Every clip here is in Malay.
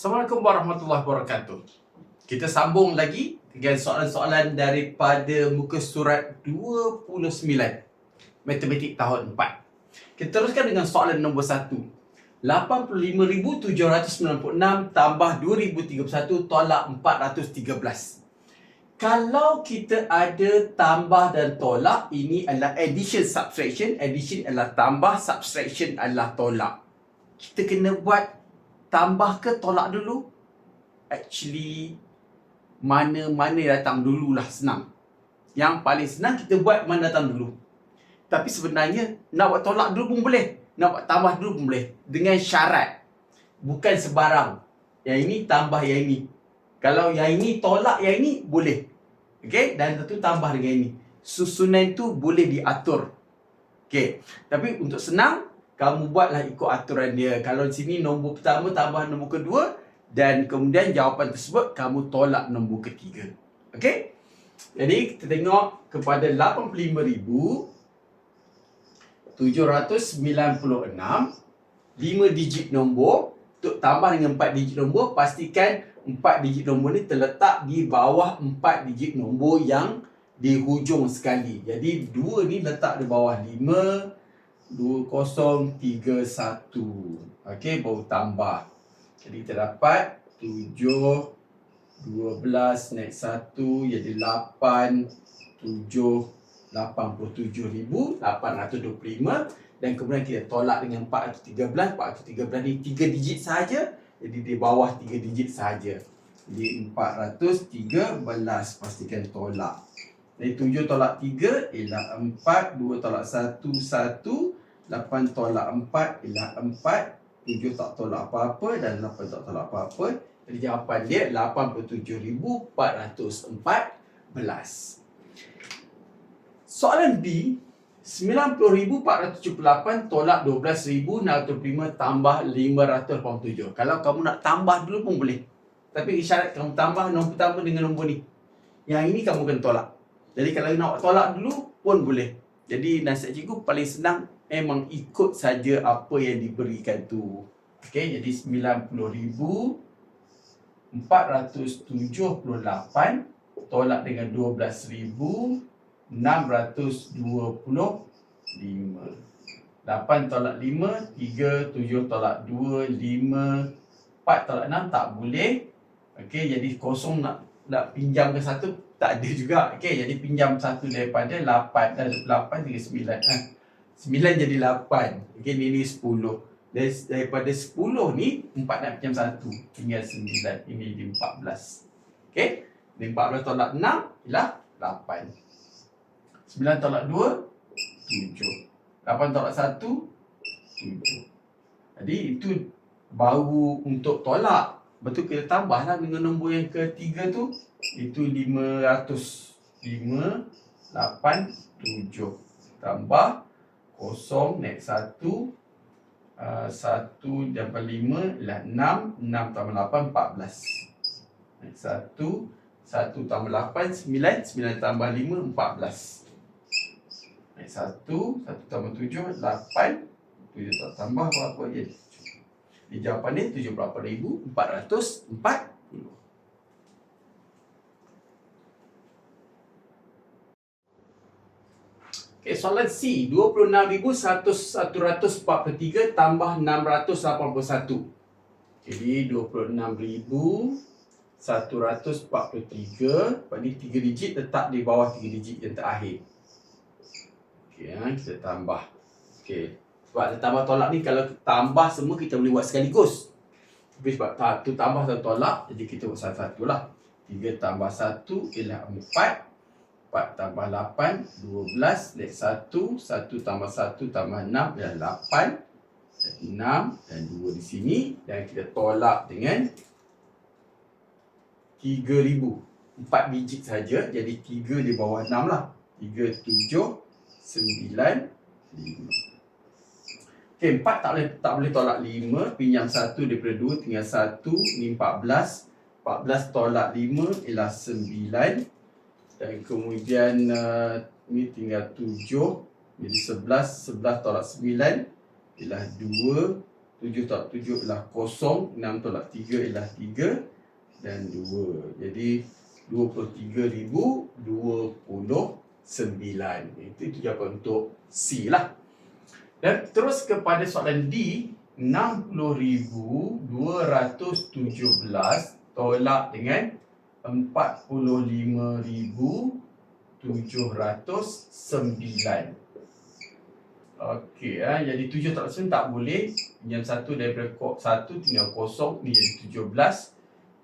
Assalamualaikum warahmatullahi wabarakatuh. Kita sambung lagi dengan soalan-soalan daripada muka surat 29 Matematik tahun 4. Kita teruskan dengan soalan nombor 1. 85,796 tambah 2031 tolak 413. Kalau kita ada tambah dan tolak, ini adalah addition subtraction. Addition adalah tambah, subtraction adalah tolak. Kita kena buat tambah ke tolak dulu? Actually, mana-mana datang dululah senang. Yang paling senang kita buat mana datang dulu. Tapi sebenarnya nak buat tolak dulu pun boleh. Nak buat tambah dulu pun boleh. Dengan syarat. Bukan sebarang. Yang ini tambah yang ini. Kalau yang ini tolak yang ini boleh. Okey, dan tentu tambah dengan ini. Susunan tu boleh diatur. Okey. Tapi untuk senang, kamu buatlah ikut aturan dia. Kalau di sini nombor pertama tambah nombor kedua dan kemudian jawapan tersebut kamu tolak nombor ketiga. Okey? Jadi kita tengok kepada 85,796 5 digit nombor untuk tambah dengan 4 digit nombor pastikan 4 digit nombor ni terletak di bawah 4 digit nombor yang di hujung sekali. Jadi 2 ni letak di bawah 5 2031. Okey, baru tambah. Jadi kita dapat 7 12 naik 1 jadi 8 7 87,825 dan kemudian kita tolak dengan 413 413 ni 3 digit saja. Jadi di bawah 3 digit saja. Jadi 413 pastikan tolak. Dari 7 tolak 3 ialah 4 2 tolak 1 1 8 tolak 4 ialah 4 7 tak tolak apa-apa dan 8 tak tolak apa-apa. Jadi jawapan dia 87,414 Soalan B 90,478 tolak 12,605 tambah 587 Kalau kamu nak tambah dulu pun boleh. Tapi isyarat kamu tambah nombor pertama dengan nombor ni. Yang ini kamu kena tolak. Jadi kalau nak tolak dulu pun boleh Jadi nasihat cikgu paling senang memang ikut saja apa yang diberikan tu. Okey, jadi 90,478 tolak dengan 12,625. 8 tolak 5, 3, 7 tolak 2, 5, 4 tolak 6 tak boleh. Okey, jadi kosong nak nak pinjam ke satu tak ada juga. Okey, jadi pinjam satu daripada 8 dan 8 tinggal 9. Eh. 9 jadi 8. Okey, ni ni 10. Dari, daripada 10 ni, 4 nak pinjam 1. Tinggal 9. Ini di 14. Okey. Di 14 tolak 6 ialah 8. 9 tolak 2, 7. 8 tolak 1, 7. Jadi itu baru untuk tolak. Betul kita tambahlah dengan nombor yang ketiga tu. Itu 500. 5, 8, 7. Tambah kosong naik satu uh, satu dapat lima ialah enam enam tambah lapan empat belas naik satu satu tambah lapan sembilan sembilan tambah lima empat belas naik satu satu tambah tujuh lapan tujuh tak tambah berapa je di jawapan ni tujuh puluh lapan ribu empat ratus empat Okay, soalan C. 26,143 tambah 681. Jadi 26,143. Pada 3 digit letak di bawah 3 digit yang terakhir. Okay, ha, kita tambah. Okay. Sebab tambah tolak ni kalau tambah semua kita boleh buat sekaligus. Tapi sebab tu tambah dan tolak, jadi kita buat satu-satu lah. 3 tambah 1 ialah 4. 4 tambah 8, 12, lek 1, 1 tambah 1 tambah 6 adalah 8, 6 dan 2 di sini dan kita tolak dengan 3000. 4 digit saja jadi 3 di bawah 6 lah. 3, 7, 9, 5. Okey, 4 tak boleh tak boleh tolak 5, pinjam 1 daripada 2 tinggal 1, ni 14. 14 tolak 5 ialah 9 dan kemudian uh, ni tinggal tujuh jadi sebelas sebelas tolak sembilan ialah dua 7 tolak 7 ialah kosong. 6 tolak 3 ialah 3 dan 2. Jadi 23,029. Itu jawapan untuk C lah. Dan terus kepada soalan D, 60,217 tolak dengan 45,709. Okey, eh. jadi 7 tak langsung tak boleh. Yang satu daripada kok satu tinggal kosong. Ni jadi 17.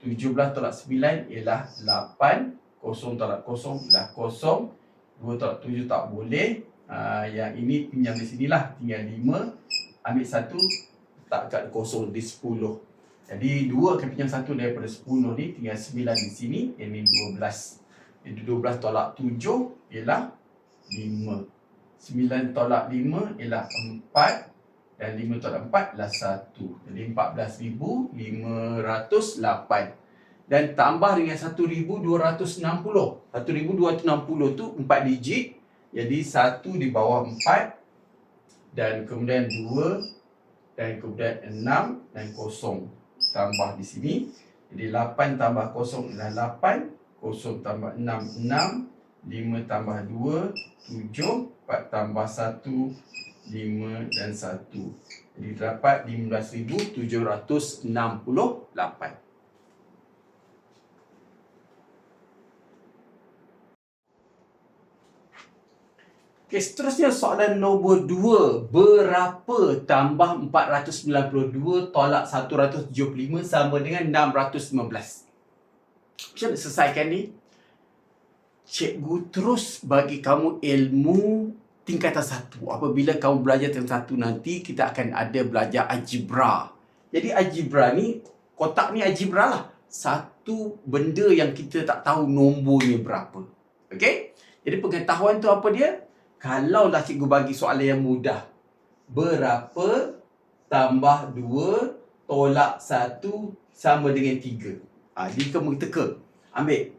17 tolak 9 ialah 8. Kosong tolak kosong ialah kosong. 2 tolak 7 tak boleh. Uh, yang ini pinjam di sinilah. Tinggal 5. Ambil satu. Tak kat kosong di 10. Jadi 2 akan pinjam satu daripada 10 ni. Tinggal 9 di sini. Ini 12. Jadi 12 tolak 7 ialah 5. 9 tolak 5 ialah 4 dan 5 tolak 4 ialah 1. Jadi 14,508. Dan tambah dengan 1,260. 1,260 tu 4 digit. Jadi 1 di bawah 4 dan kemudian 2 dan kemudian 6 dan 0 tambah di sini. Jadi 8 tambah 0 ialah 8. 0 tambah 6, 6. 5 tambah 2, 7. 4 tambah 1, 5 dan 1. Jadi dapat 15,768. Okey, seterusnya soalan nombor 2. Berapa tambah 492 tolak 175 sama dengan 615? Macam mana selesaikan ni? cikgu terus bagi kamu ilmu tingkatan satu. Apabila kamu belajar tingkatan satu nanti, kita akan ada belajar algebra. Jadi algebra ni, kotak ni algebra lah. Satu benda yang kita tak tahu nombornya berapa. Okey? Jadi pengetahuan tu apa dia? Kalaulah cikgu bagi soalan yang mudah. Berapa tambah dua tolak satu sama dengan tiga? Ha, jadi kamu teka. Ambil.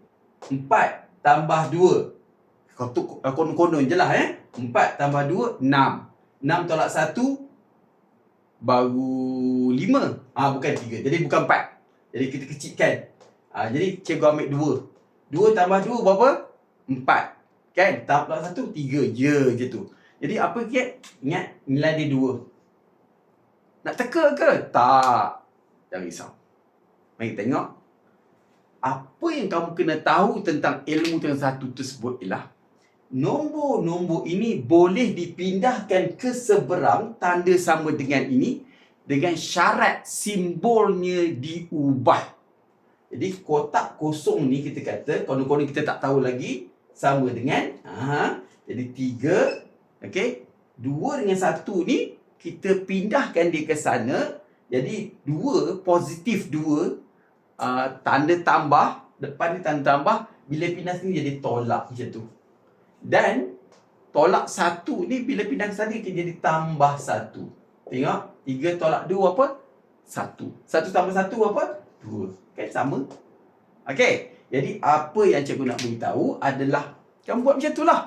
Empat tambah 2. Kau tu konon-konon je lah eh. 4 tambah 2, 6. 6 tolak 1, baru 5. Ah ha, bukan 3. Jadi bukan 4. Jadi kita kecilkan. Ha, jadi cikgu ambil 2. 2 tambah 2 berapa? 4. Kan? Tambah 1, 3 je je tu. Jadi apa ke? Ingat nilai dia 2. Nak teka ke? Tak. Jangan risau. Mari tengok apa yang kamu kena tahu tentang ilmu yang satu tersebut ialah nombor-nombor ini boleh dipindahkan ke seberang tanda sama dengan ini dengan syarat simbolnya diubah. Jadi kotak kosong ni kita kata konon-konon kita tak tahu lagi sama dengan aha jadi tiga okey? Dua dengan satu ni kita pindahkan dia ke sana. Jadi dua positif dua uh, tanda tambah depan ni tanda tambah bila pindah sini jadi tolak macam tu. Dan tolak satu ni bila pindah sana dia jadi tambah satu. Tengok tiga tolak dua apa? Satu. Satu tambah satu apa? Dua. Kan sama. Okey jadi apa yang cikgu nak beritahu adalah kamu buat macam tu lah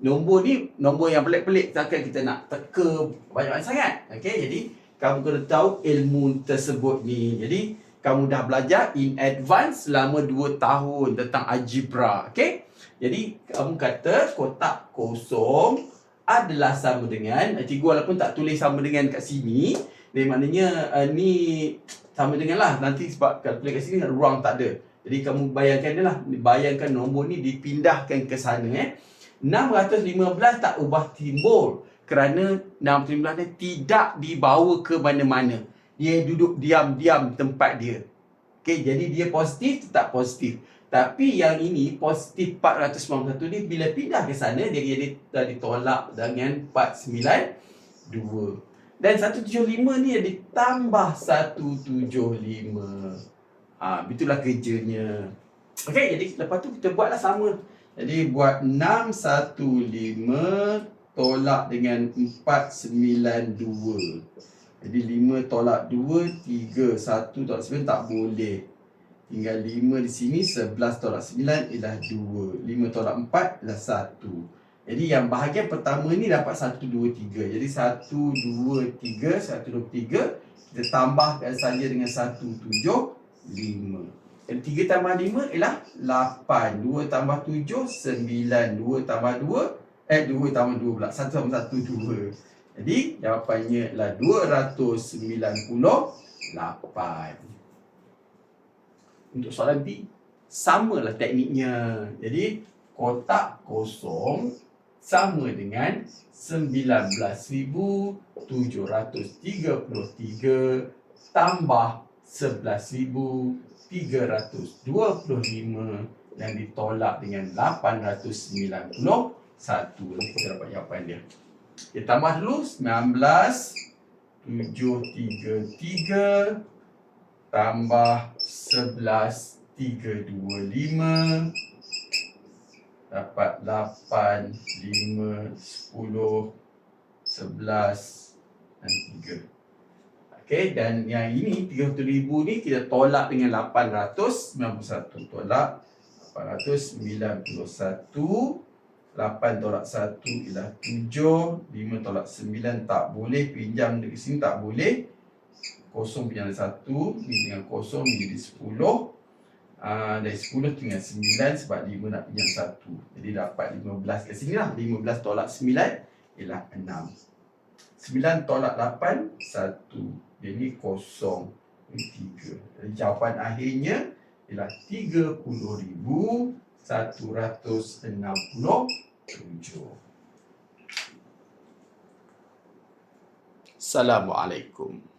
nombor ni nombor yang pelik-pelik takkan kita nak teka banyak-banyak sangat okey jadi kamu kena tahu ilmu tersebut ni jadi kamu dah belajar in advance selama 2 tahun tentang algebra. Okay? Jadi, kamu kata kotak kosong adalah sama dengan, cikgu walaupun tak tulis sama dengan kat sini, jadi maknanya uh, ni sama dengan lah. Nanti sebab kalau tulis kat sini, ruang tak ada. Jadi, kamu bayangkan dia lah. Bayangkan nombor ni dipindahkan ke sana. Eh. 615 tak ubah timbul kerana 615 ni tidak dibawa ke mana-mana dia duduk diam-diam tempat dia. Okey, jadi dia positif tetap positif. Tapi yang ini positif 491 ni bila pindah ke sana dia jadi dah ditolak dengan 492. Dan 175 ni ditambah 175. Ha, itulah kerjanya. Okey, jadi lepas tu kita buatlah sama. Jadi buat 615 tolak dengan 492. Jadi 5 tolak 2, 3, 1 tolak 9 tak boleh. Tinggal 5 di sini, 11 tolak 9 ialah 2. 5 tolak 4 ialah 1. Jadi yang bahagian pertama ni dapat 1, 2, 3. Jadi 1, 2, 3, 1, 2, 3. Kita tambahkan saja dengan 1, 7, 5. Dan 3 tambah 5 ialah 8. 2 tambah 7, 9. 2 tambah 2, eh 2 tambah 2 pula. 1 tambah 1, 2. Jadi jawapannya ialah 298. Untuk soalan B, samalah tekniknya. Jadi kotak kosong sama dengan 19,733 tambah 11,325 yang ditolak dengan 891. Kita dapat jawapan dia. Kita tambah dulu 19,733 tambah 11,325 dapat 8, 5, 10, 11 dan 3. Okey, dan yang ini 300,000 ni kita tolak dengan 891. Tolak 891. 8 tolak 1 ialah 7. 5 tolak 9 tak boleh. Pinjam dari sini tak boleh. Kosong pinjam dari 1. Ini dengan kosong menjadi 10. Uh, dari 10 tinggal 9 sebab 5 nak pinjam 1. Jadi dapat 15 kat sini lah. 15 tolak 9 ialah 6. 9 tolak 8, 1. Jadi kosong. 3. Jadi jawapan akhirnya ialah 30,167. Assalamualaikum.